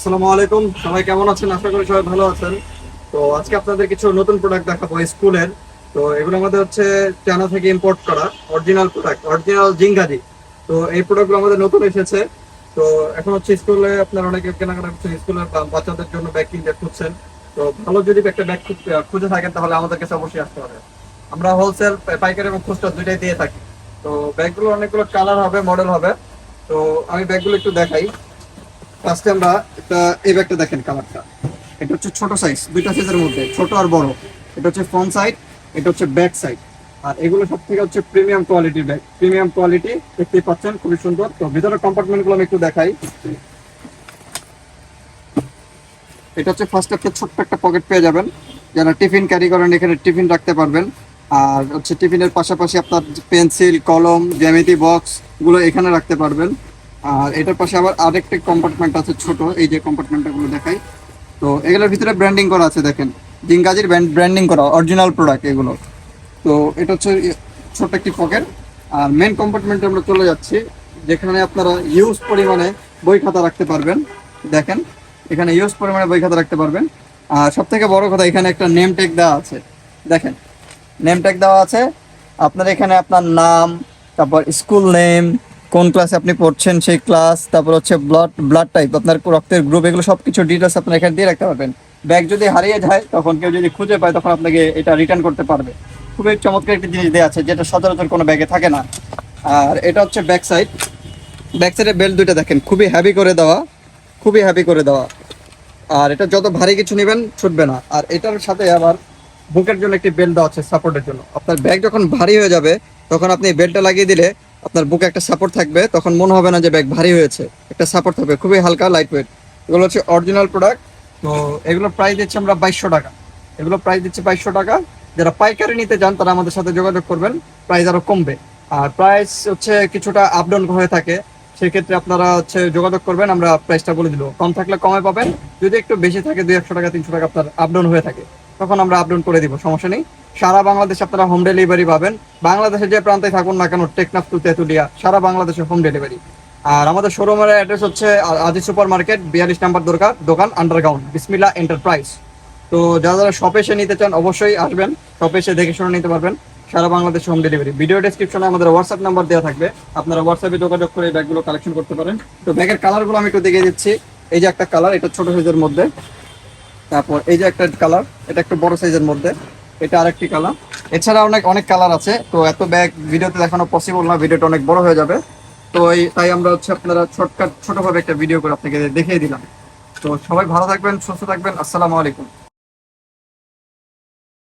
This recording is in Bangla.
আসসালামু আলাইকুম। সবাই কেমন আছেন? আশা করি সবাই ভালো আছেন। তো আজকে আপনাদের কিছু নতুন প্রোডাক্ট দেখাবো স্কুলের। তো এগুলো আমাদের হচ্ছে চায়না থেকে ইম্পোর্ট করা অরিজিনাল প্রোডাক্ট অরিজিনাল জিঙ্গাজি তো এই প্রোডাক্টগুলো আমাদের নতুন এসেছে। তো এখন হচ্ছে স্কুলে আপনার অনেকে কেনাকাটা করছেন, স্কুলের বাচ্চাদের জন্য ব্যাগ কিনতে খুঁজছেন। তো ভালো যদি একটা ব্যাগ খুঁজে থাকেন, তাহলে আমাদের কাছে অবশ্যই আসতে হবে। আমরা হোলসেল পাইকারি এবং খুচরা দুইটাই দিয়ে থাকি। তো ব্যাগগুলো অনেকগুলো কালার হবে মডেল হবে। তো আমি ব্যাগগুলো একটু দেখাই। ফার্স্টে আমরা একটা, এই ব্যাগটা দেখেন কালারটা এটা হচ্ছে ছোট সাইজ দুইটা সাইজের মধ্যে, ছোট আর বড়। এটা হচ্ছে ফ্রন্ট সাইড এটা হচ্ছে ব্যাক সাইড আর এগুলো সব থেকে হচ্ছে প্রিমিয়াম কোয়ালিটির ব্যাগ প্রিমিয়াম কোয়ালিটি দেখতেই পাচ্ছেন, খুবই সুন্দর। তো ভিতরের কম্পার্টমেন্টগুলো আমি একটু দেখাই। এটা হচ্ছে ফার্স্ট একটা ছোট্ট একটা পকেট পেয়ে যাবেন। যারা টিফিন ক্যারি করেন, এখানে টিফিন রাখতে পারবেন। আর হচ্ছে টিফিনের পাশাপাশি আপনার পেন্সিল কলম, জ্যামিতি বক্সগুলো এখানে রাখতে পারবেন। আর এটার পাশে আবার আরেকটা কম্পার্টমেন্ট আছে ছোট, এই যে কম্পার্টমেন্টটা গুলো দেখাই। তো এগুলোর ভিতরে ব্র্যান্ডিং করা আছে, দেখেন। জিঙ্গাজির ব্র্যান্ডিং করা অরিজিনাল প্রোডাক্ট এগুলো। তো এটা হচ্ছে ছোট একটি পকেট আর মেন কম্পার্টমেন্টে আমরা চলে যাচ্ছি, যেখানে আপনারা ইউজ পরিমাণে বই খাতা রাখতে পারবেন। দেখেন, এখানে ইউজ পরিমাণে বই খাতা রাখতে পারবেন। আর সব থেকে বড় কথা, এখানে একটা নেম ট্যাগ দেওয়া আছে। দেখেন নেম ট্যাগ দেওয়া আছে। আপনার এখানে আপনার নাম, তারপর স্কুল নেম কোন ক্লাসে আপনি পড়ছেন সেই ক্লাস তারপর হচ্ছে ব্লাড ব্লাড টাইপ আপনার রক্তের গ্রুপ এগুলো সব কিছু ডিটেলস আপনার এখানে দিয়ে রাখতে পারবেন। ব্যাগ যদি হারিয়ে যায়, তখন কেউ যদি খুঁজে পায়, তখন আপনাকে এটা রিটার্ন করতে পারবে। খুবই চমৎকার একটি জিনিস দেওয়া আছে, যেটা সচরাচর কোনো ব্যাগে থাকে না। আর এটা হচ্ছে ব্যাক সাইড ব্যাক সাইডের বেল্ট দুইটা দেখেন, খুবই হ্যাভি করে দেওয়া, খুবই হ্যাভি করে দেওয়া। আর এটা যত ভারী কিছু নেবেন, ছুটবে না। আর এটার সাথে আবার বুকের জন্য একটি বেল্ট দেওয়া আছে সাপোর্টের জন্য। আপনার ব্যাগ যখন ভারী হয়ে যাবে, তখন আপনি বেল্টটা লাগিয়ে দিলে আপনার বুকে একটা সাপোর্ট থাকবে, তখন মনে হবে না যে ব্যাগ ভারী হয়েছে। একটা সাপোর্ট থাকবে, খুবই হালকা লাইট ওয়েট এগুলো হচ্ছে অরিজিনাল প্রোডাক্ট তো এগুলোর প্রাইস দিচ্ছি আমরা বাইশশো টাকা। এগুলো প্রাইস দিচ্ছি বাইশশো টাকা। যারা পাইকারি নিতে চান, তারা আমাদের সাথে যোগাযোগ করবেন। প্রাইস আরও কমবে। আর প্রাইস হচ্ছে কিছুটা আপ ডাউন হয়ে থাকে। সেক্ষেত্রে আপনারা হচ্ছে যোগাযোগ করবেন, আমরা প্রাইসটা বলে দিল কম থাকলে কমে পাবেন। যদি একটু বেশি থাকে, দুই একশো টাকা, তিনশো টাকা আপনার আপ ডাউন হয়ে থাকে। তখন আমরা আপ ডাউন করে দিব, সমস্যা নেই। সারা বাংলাদেশে আপনারা হোম ডেলিভারি পাবেন। বাংলাদেশে যে প্রান্তে থাকুন না কেন, টেকনাফ টু তেতুলিয়া, সারা বাংলাদেশে হোম ডেলিভারি আর আমাদের শোরুমের অ্যাড্রেস হচ্ছে আজি সুপার মার্কেট বিয়াল্লিশ নাম্বার দরকার, দোকান আন্ডারগ্রাউন্ড বিসমিল্লা এন্টারপ্রাইজ তো যারা যারা শপে এসে নিতে চান, অবশ্যই আসবেন শপে এসে দেখে শুনে নিতে পারবেন। সারা বাংলাদেশে হোম ডেলিভারি ভিডিও ডেসক্রিপশনে আমাদের হোয়াটসঅ্যাপ নাম্বার দেওয়া থাকবে। আপনারা হোয়াটসঅ্যাপে যোগাযোগ করে ব্যাগগুলো কালেকশন করতে পারেন। তো ব্যাগের কালারগুলো আমি একটু দেখিয়ে দিচ্ছি। এই যে একটা কালার এটা ছোট সাইজের মধ্যে। তারপর এই যে একটা কালার এটা একটু বড় সাইজের মধ্যে, এটা আরেকটি কালার এছাড়া অনেক অনেক কালার আছে, তো এত ব্যাগ ভিডিওতে দেখানো পসিবল না ভিডিওটা অনেক বড় হয়ে যাবে। তো এই, তাই আমরা হচ্ছে আপনারা ছোটকাট ছোটোভাবে একটা ভিডিও করে আপনাকে দেখিয়ে দিলাম। তো সবাই ভালো থাকবেন, সুস্থ থাকবেন, আসসালামু আলাইকুম।